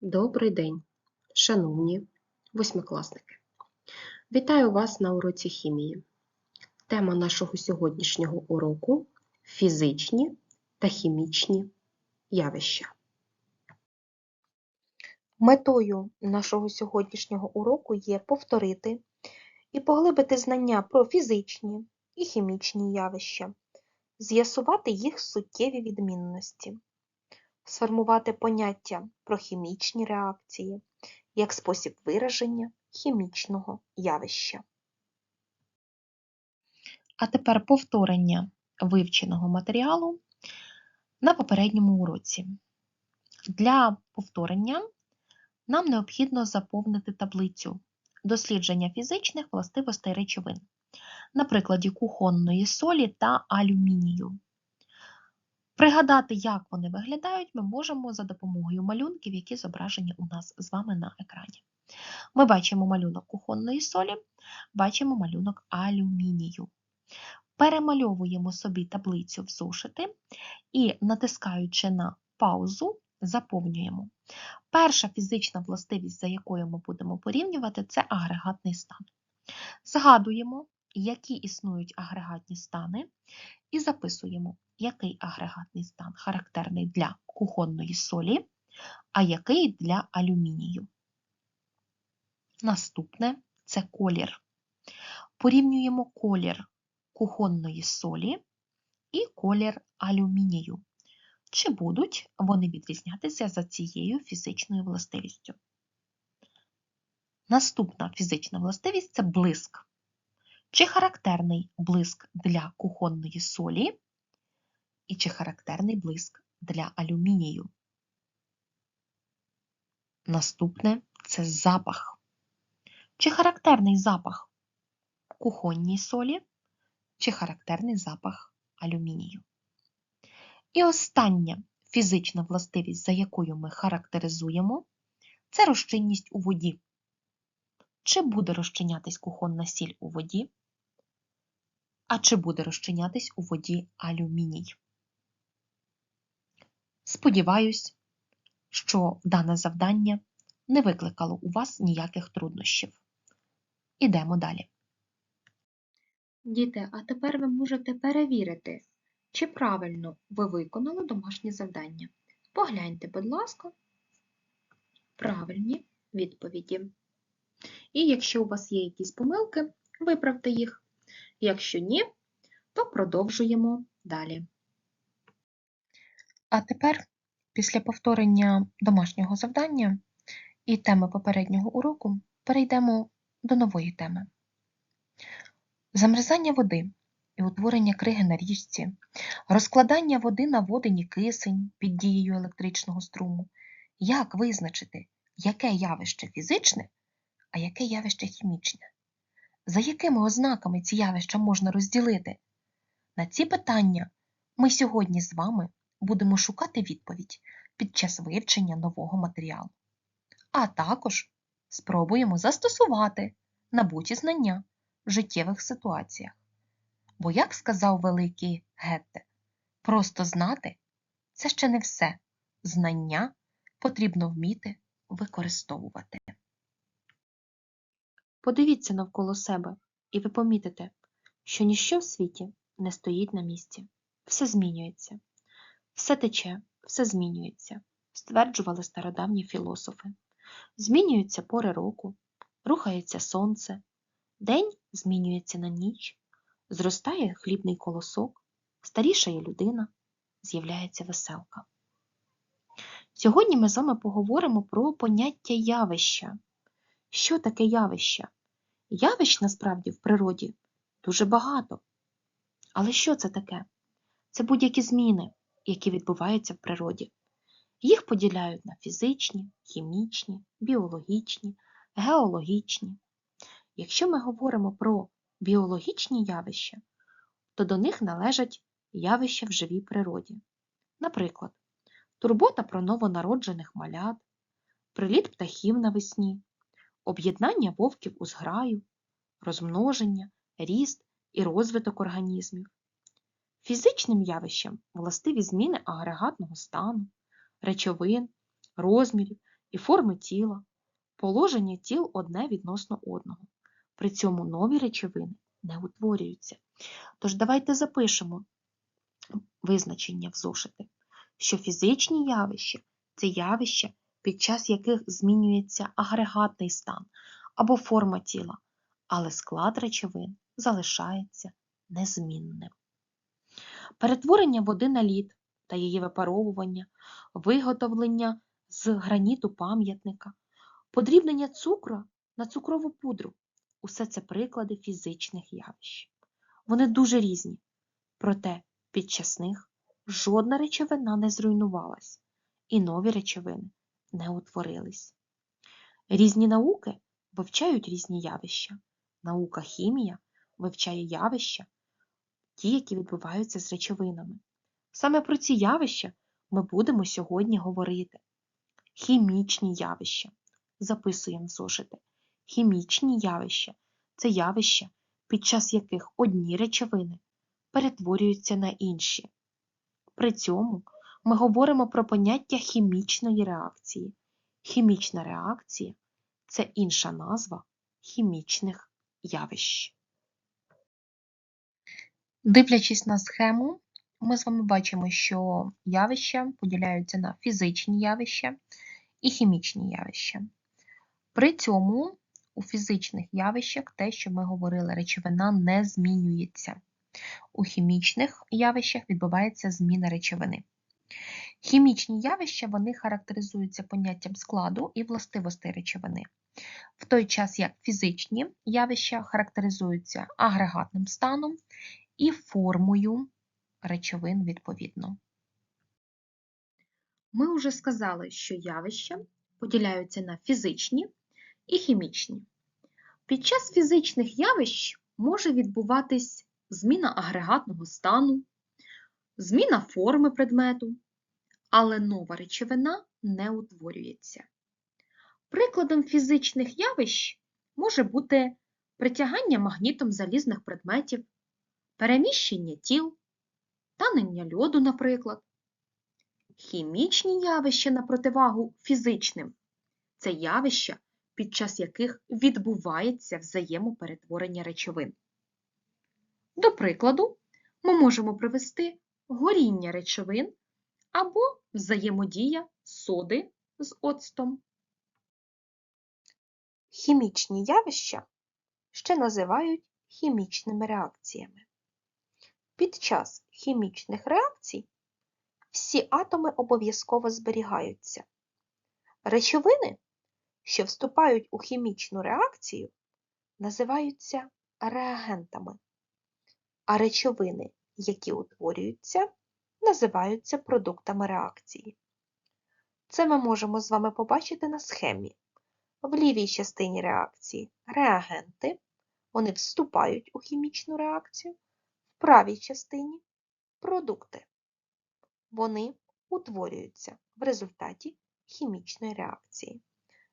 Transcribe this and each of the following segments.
Добрий день, шановні восьмикласники! Вітаю вас на уроці хімії. Тема нашого сьогоднішнього уроку фізичні та хімічні явища. Метою нашого сьогоднішнього уроку є повторити і поглибити знання про фізичні і хімічні явища, з'ясувати їх суттєві відмінності, сформувати поняття про хімічні реакції як спосіб вираження хімічного явища. А тепер повторення вивченого матеріалу на попередньому уроці. Для повторення нам необхідно заповнити таблицю дослідження фізичних властивостей речовин на прикладі кухонної солі та алюмінію. Пригадати, як вони виглядають, ми можемо за допомогою малюнків, які зображені у нас з вами на екрані. Ми бачимо малюнок кухонної солі, бачимо малюнок алюмінію. Перемальовуємо собі таблицю в зошити і, натискаючи на паузу, заповнюємо. Перша фізична властивість, за якою ми будемо порівнювати, це агрегатний стан. Згадуємо, які існують агрегатні стани, і записуємо, який агрегатний стан характерний для кухонної солі, а який для алюмінію. Наступне це колір. Порівнюємо колір кухонної солі і колір алюмінію. Чи будуть вони відрізнятися за цією фізичною властивістю? Наступна фізична властивість це блиск. Чи характерний блиск для кухонної солі, і чи характерний блиск для алюмінію? Наступне це запах. Чи характерний запах кухонній солі, чи характерний запах алюмінію? І остання фізична властивість, за якою ми характеризуємо, це розчинність у воді. Чи буде розчинятись кухонна сіль у воді, а чи буде розчинятись у воді алюміній? Сподіваюсь, що дане завдання не викликало у вас ніяких труднощів. Ідемо далі. Діти, а тепер ви можете перевірити, чи правильно ви виконали домашнє завдання. Погляньте, будь ласка, правильні відповіді. І якщо у вас є якісь помилки, виправте їх. Якщо ні, то продовжуємо далі. А тепер, після повторення домашнього завдання і теми попереднього уроку, перейдемо до нової теми. Замерзання води і утворення криги на річці, розкладання води на водині кисень під дією електричного струму. Як визначити, яке явище фізичне, а яке явище хімічне? За якими ознаками ці явища можна розділити? На ці питання ми сьогодні з вами будемо шукати відповідь під час вивчення нового матеріалу. А також спробуємо застосувати набуті знання в життєвих ситуаціях. Бо, як сказав великий Гетте, просто знати це ще не все. Знання потрібно вміти використовувати. Подивіться навколо себе, і ви помітите, що ніщо в світі не стоїть на місці. Все змінюється, все тече, все змінюється, стверджували стародавні філософи. Змінюються пори року, рухається сонце, день змінюється на ніч, зростає хлібний колосок, старішає людина, з'являється веселка. Сьогодні ми з вами поговоримо про поняття явища. Що таке явище? Явищ насправді в природі дуже багато. Але що це таке? Це будь-які зміни, які відбуваються в природі. Їх поділяють на фізичні, хімічні, біологічні, геологічні. Якщо ми говоримо про біологічні явища, то до них належать явища в живій природі. Наприклад, турбота про новонароджених малят, приліт птахів навесні, об'єднання вовків у зграю, розмноження, ріст і розвиток організмів. Фізичним явищам властиві зміни агрегатного стану, речовин, розмірів, і форми тіла, положення тіл одне відносно одного. При цьому нові речовини не утворюються. Тож давайте запишемо визначення в зошити, що фізичні явища це явища, під час яких змінюється агрегатний стан або форма тіла, але склад речовин залишається незмінним. Перетворення води на лід та її випаровування, виготовлення з граніту пам'ятника, подрібнення цукру на цукрову пудру усе це приклади фізичних явищ. Вони дуже різні, проте під час них жодна речовина не зруйнувалась і нові речовини не утворились. Різні науки вивчають різні явища. Наука хімія вивчає явища, ті, які відбуваються з речовинами. Саме про ці явища ми будемо сьогодні говорити. Хімічні явища. Записуємо зошити. Хімічні явища це явища, під час яких одні речовини перетворюються на інші. При цьому ми говоримо про поняття хімічної реакції. Хімічна реакція це інша назва хімічних явищ. Дивлячись на схему, ми з вами бачимо, що явища поділяються на фізичні явища і хімічні явища. При цьому у фізичних явищах те, що ми говорили, речовина не змінюється. У хімічних явищах відбувається зміна речовини. Хімічні явища вони характеризуються поняттям складу і властивостей речовини, в той час як фізичні явища характеризуються агрегатним станом і формою речовин відповідно. Ми вже сказали, що явища поділяються на фізичні і хімічні. Під час фізичних явищ може відбуватись зміна агрегатного стану, зміна форми предмету, але нова речовина не утворюється. Прикладом фізичних явищ може бути притягання магнітом залізних предметів, переміщення тіл, танення льоду, наприклад. Хімічні явища на противагу фізичним це явища, під час яких відбувається взаємоперетворення речовин. До прикладу, ми можемо привести горіння речовин або взаємодія соди з оцтом. Хімічні явища ще називають хімічними реакціями. Під час хімічних реакцій всі атоми обов'язково зберігаються. Речовини, що вступають у хімічну реакцію, називаються реагентами, а речовини, які утворюються, називаються продуктами реакції. Це ми можемо з вами побачити на схемі. В лівій частині реакції реагенти, вони вступають у хімічну реакцію, в правій частині продукти. Вони утворюються в результаті хімічної реакції.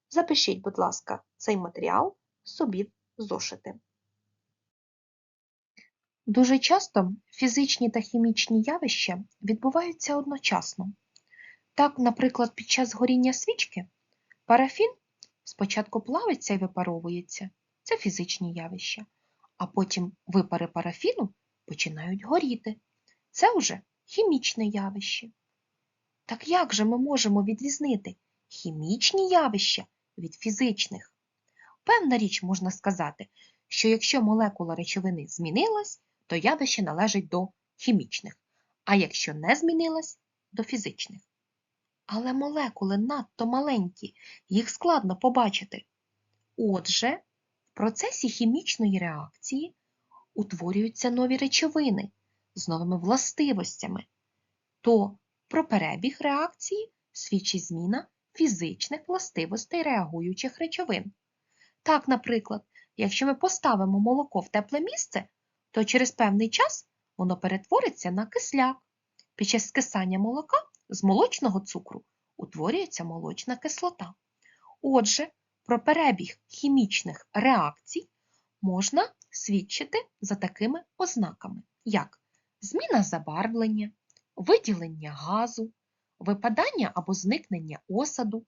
Запишіть, будь ласка, цей матеріал собі в зошити. Дуже часто фізичні та хімічні явища відбуваються одночасно. Так, наприклад, під час горіння свічки парафін спочатку плавиться і випаровується це фізичні явища, а потім випари парафіну починають горіти. Це вже хімічне явище. Так як же ми можемо відрізнити хімічні явища від фізичних? Певна річ можна сказати, що якщо молекула речовини змінилась, то явище належить до хімічних, а якщо не змінилась до фізичних. Але молекули надто маленькі, їх складно побачити. Отже, в процесі хімічної реакції утворюються нові речовини з новими властивостями, то про перебіг реакції свідчить зміна фізичних властивостей реагуючих речовин. Так, наприклад, якщо ми поставимо молоко в тепле місце, то через певний час воно перетвориться на кисляк. Під час скисання молока з молочного цукру утворюється молочна кислота. Отже, про перебіг хімічних реакцій можна свідчити за такими ознаками, як зміна забарвлення, виділення газу, випадання або зникнення осаду,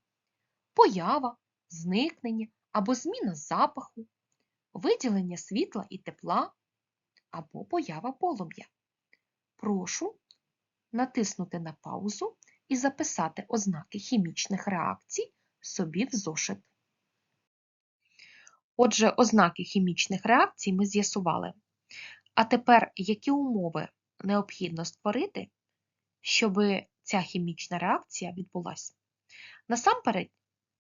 поява, зникнення або зміна запаху, виділення світла і тепла або поява полум'я. Прошу натиснути на паузу і записати ознаки хімічних реакцій собі в зошит. Отже, ознаки хімічних реакцій ми з'ясували. А тепер, які умови необхідно створити, щоб ця хімічна реакція відбулася? Насамперед,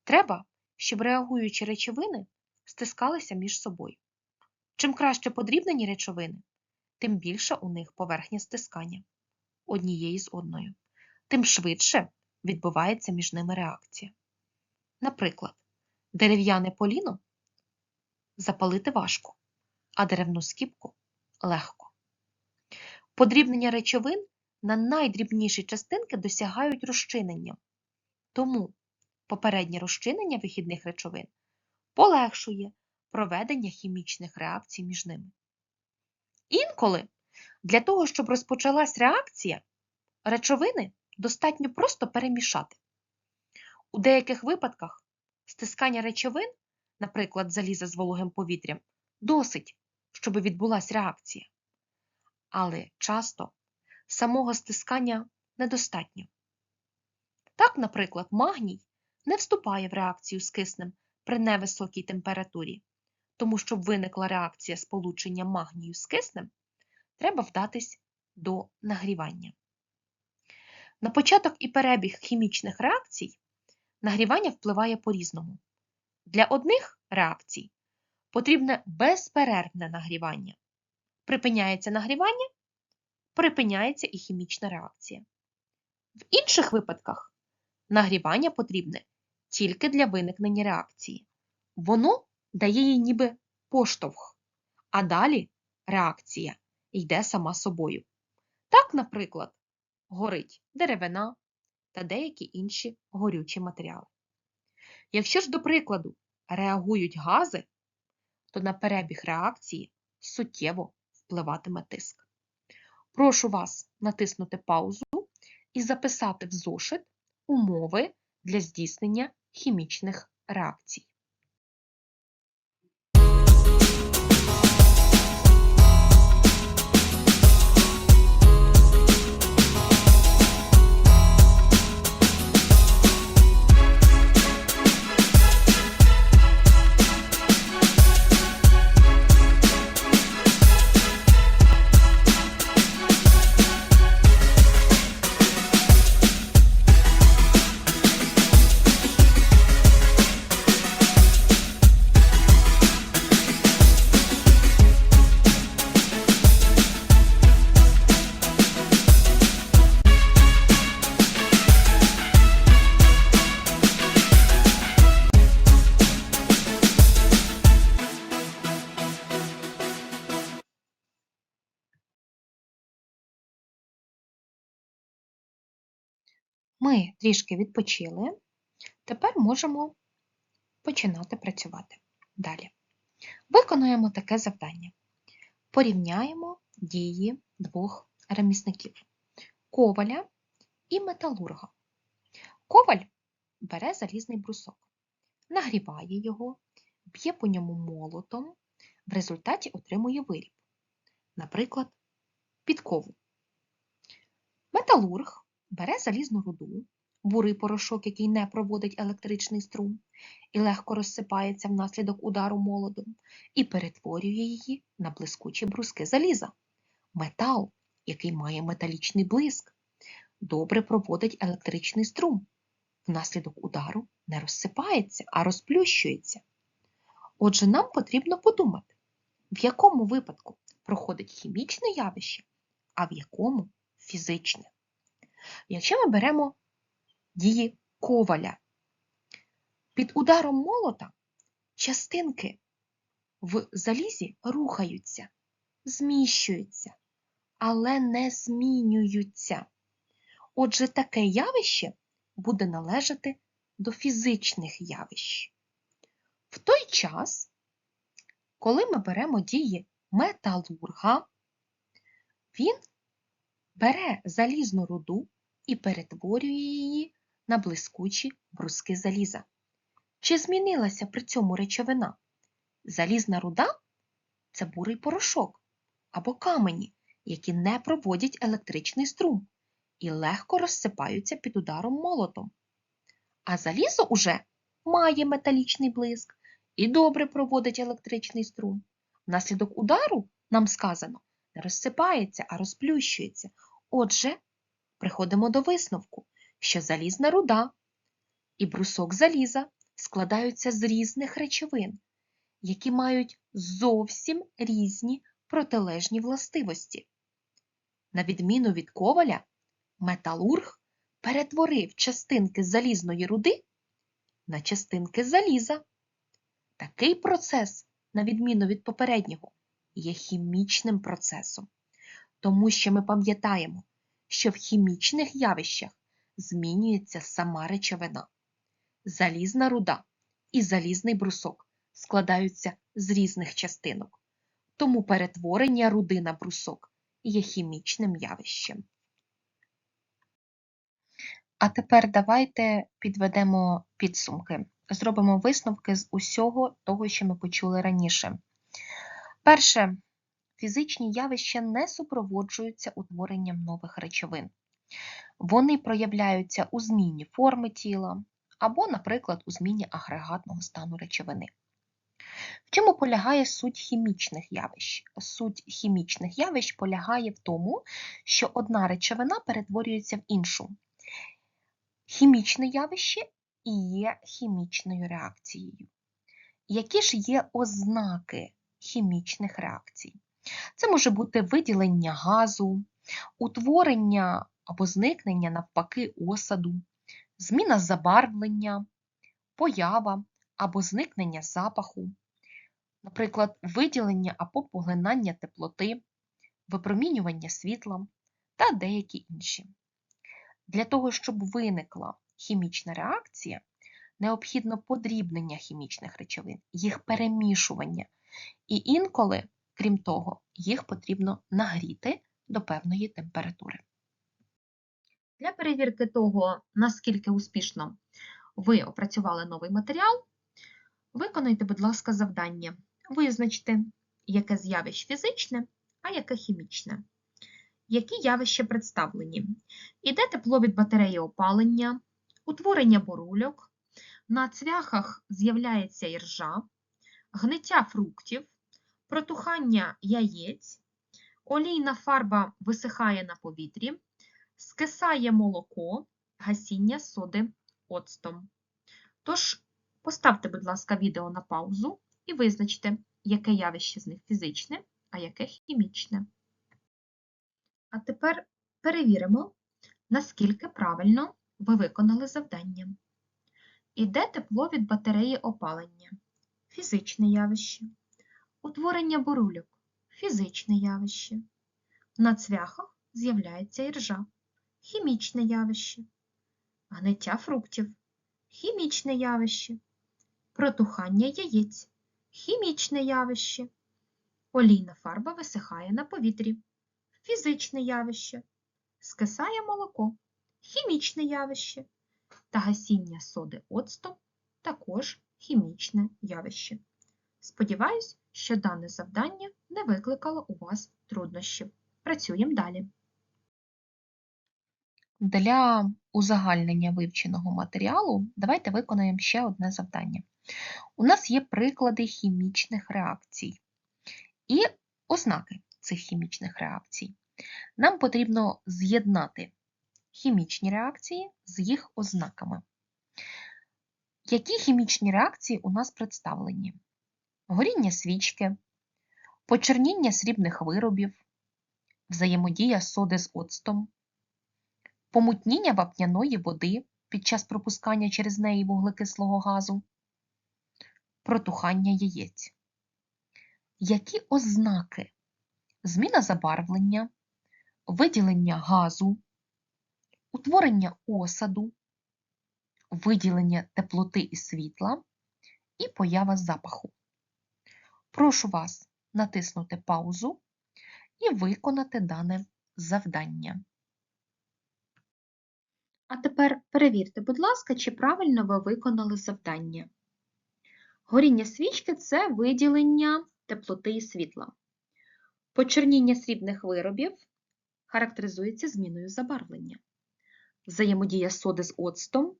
треба, щоб реагуючі речовини стискалися між собою. Чим краще подрібнені речовини, тим більше у них поверхня стискання однієї з одною, тим швидше відбувається між ними реакція. Наприклад, дерев'яне поліно запалити важко, а деревну скіпку легко. Подрібнення речовин на найдрібніші частинки досягають розчинення, тому попереднє розчинення вихідних речовин полегшує проведення хімічних реакцій між ними. Інколи для того, щоб розпочалась реакція, речовини достатньо просто перемішати. У деяких випадках стискання речовин, наприклад, заліза з вологим повітрям, досить, щоб відбулася реакція. Але часто самого стискання недостатньо. Так, наприклад, магній не вступає в реакцію з киснем при невисокій температурі, тому щоб виникла реакція сполучення магнію з киснем, треба вдатись до нагрівання. На початок і перебіг хімічних реакцій нагрівання впливає по-різному. Для одних реакцій потрібне безперервне нагрівання. Припиняється нагрівання, припиняється і хімічна реакція. В інших випадках нагрівання потрібне тільки для виникнення реакції. Воно дає їй ніби поштовх, а далі реакція йде сама собою. Так, наприклад, горить деревина та деякі інші горючі матеріали. Якщо ж, до прикладу, реагують гази, то на перебіг реакції суттєво впливатиме тиск. Прошу вас натиснути паузу і записати в зошит умови для здійснення хімічних реакцій. Ми трішки відпочили, тепер можемо починати працювати. Далі. Виконуємо таке завдання. Порівняємо дії двох ремісників коваля і металурга. Коваль бере залізний брусок, нагріває його, б'є по ньому молотом, в результаті отримує виріб, наприклад, підкову. Металург бере залізну руду, бурий порошок, який не проводить електричний струм і легко розсипається внаслідок удару молодом, і перетворює її на блискучі бруски заліза. Метал, який має металічний блиск, добре проводить електричний струм. Внаслідок удару не розсипається, а розплющується. Отже, нам потрібно подумати, в якому випадку проходить хімічне явище, а в якому фізичне. Якщо ми беремо дії коваля, під ударом молота частинки в залізі рухаються, зміщуються, але не змінюються. Отже, таке явище буде належати до фізичних явищ. В той час, коли ми беремо дії металурга, він бере залізну руду і перетворює її на блискучі бруски заліза. Чи змінилася при цьому речовина? Залізна руда це бурий порошок або камені, які не проводять електричний струм і легко розсипаються під ударом молотом. А залізо уже має металічний блиск і добре проводить електричний струм. Внаслідок удару, нам сказано, не розсипається, а розплющується. Отже, приходимо до висновку, що залізна руда і брусок заліза складаються з різних речовин, які мають зовсім різні протилежні властивості. На відміну від коваля, металург перетворив частинки залізної руди на частинки заліза. Такий процес, на відміну від попереднього, є хімічним процесом, тому що ми пам'ятаємо, що в хімічних явищах змінюється сама речовина. Залізна руда і залізний брусок складаються з різних частинок, тому перетворення руди на брусок є хімічним явищем. А тепер давайте підведемо підсумки, зробимо висновки з усього того, що ми почули раніше. Перше, фізичні явища не супроводжуються утворенням нових речовин. Вони проявляються у зміні форми тіла або, наприклад, у зміні агрегатного стану речовини. В чому полягає суть хімічних явищ? Суть хімічних явищ полягає в тому, що одна речовина перетворюється в іншу. Хімічне явище і є хімічною реакцією. Які ж є ознаки хімічних реакцій? Це може бути виділення газу, утворення або зникнення навпаки осаду, зміна забарвлення, поява або зникнення запаху, наприклад, виділення або поглинання теплоти, випромінювання світла та деякі інші. Для того, щоб виникла хімічна реакція, необхідно подрібнення хімічних речовин, їх перемішування. І інколи, крім того, їх потрібно нагріти до певної температури. Для перевірки того, наскільки успішно ви опрацювали новий матеріал, виконайте, будь ласка, завдання. Визначте, яке з явищ фізичне, а яке хімічне. Які явища представлені? Іде тепло від батареї опалення, утворення бурульок, на цвяхах з'являється іржа, гниття фруктів, протухання яєць, олійна фарба висихає на повітрі, скисає молоко, гасіння соди оцтом. Тож, поставте, будь ласка, відео на паузу і визначте, яке явище з них фізичне, а яке хімічне. А тепер перевіримо, наскільки правильно ви виконали завдання. Іде тепло від батареї опалення. Фізичне явище. Утворення бурульок. Фізичне явище. На цвяхах з'являється іржа. Хімічне явище. Гниття фруктів. Хімічне явище. Протухання яєць. Хімічне явище. Олійна фарба висихає на повітрі. Фізичне явище. Скисає молоко. Хімічне явище. Та гасіння соди оцтом також хімічне явище. Сподіваюсь, що дане завдання не викликало у вас труднощів. Працюємо далі. Для узагальнення вивченого матеріалу давайте виконаємо ще одне завдання. У нас є приклади хімічних реакцій і ознаки цих хімічних реакцій. Нам потрібно з'єднати хімічні реакції з їх ознаками. Які хімічні реакції у нас представлені? Горіння свічки, почерніння срібних виробів, взаємодія соди з оцтом, помутніння вапняної води під час пропускання через неї вуглекислого газу, протухання яєць. Які ознаки? Зміна забарвлення, виділення газу, утворення осаду, виділення теплоти і світла і поява запаху. Прошу вас натиснути паузу і виконати дане завдання. А тепер перевірте, будь ласка, чи правильно ви виконали завдання. Горіння свічки це виділення теплоти і світла. Почерніння срібних виробів характеризується зміною забарвлення. Взаємодія соди з оцтом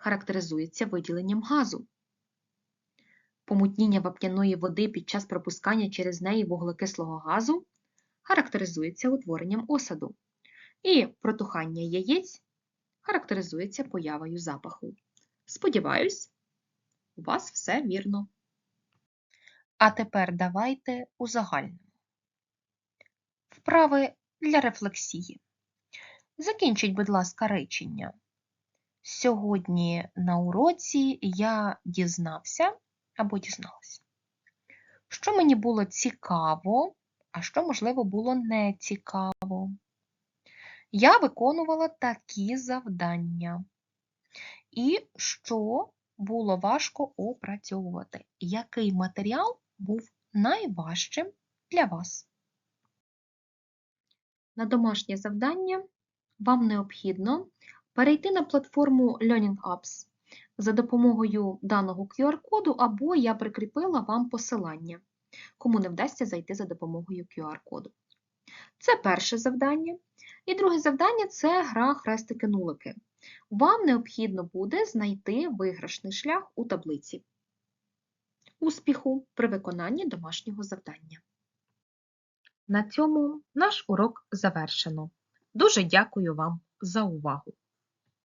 характеризується виділенням газу. Помутніння вапняної води під час пропускання через неї вуглекислого газу характеризується утворенням осаду. І протухання яєць характеризується появою запаху. Сподіваюсь, у вас все вірно. А тепер давайте узагальнимо. Вправи для рефлексії. Закінчіть, будь ласка, речення. Сьогодні на уроці я дізнався або дізналася, що мені було цікаво, а що, можливо, було не цікаво. Я виконувала такі завдання. І що було важко опрацьовувати? Який матеріал був найважчим для вас? На домашнє завдання вам необхідно перейти на платформу Learning Apps за допомогою даного QR-коду, або я прикріпила вам посилання, кому не вдасться зайти за допомогою QR-коду. Це перше завдання. І друге завдання це гра хрестики-нулики. Вам необхідно буде знайти виграшний шлях у таблиці. Успіху при виконанні домашнього завдання. На цьому наш урок завершено. Дуже дякую вам за увагу!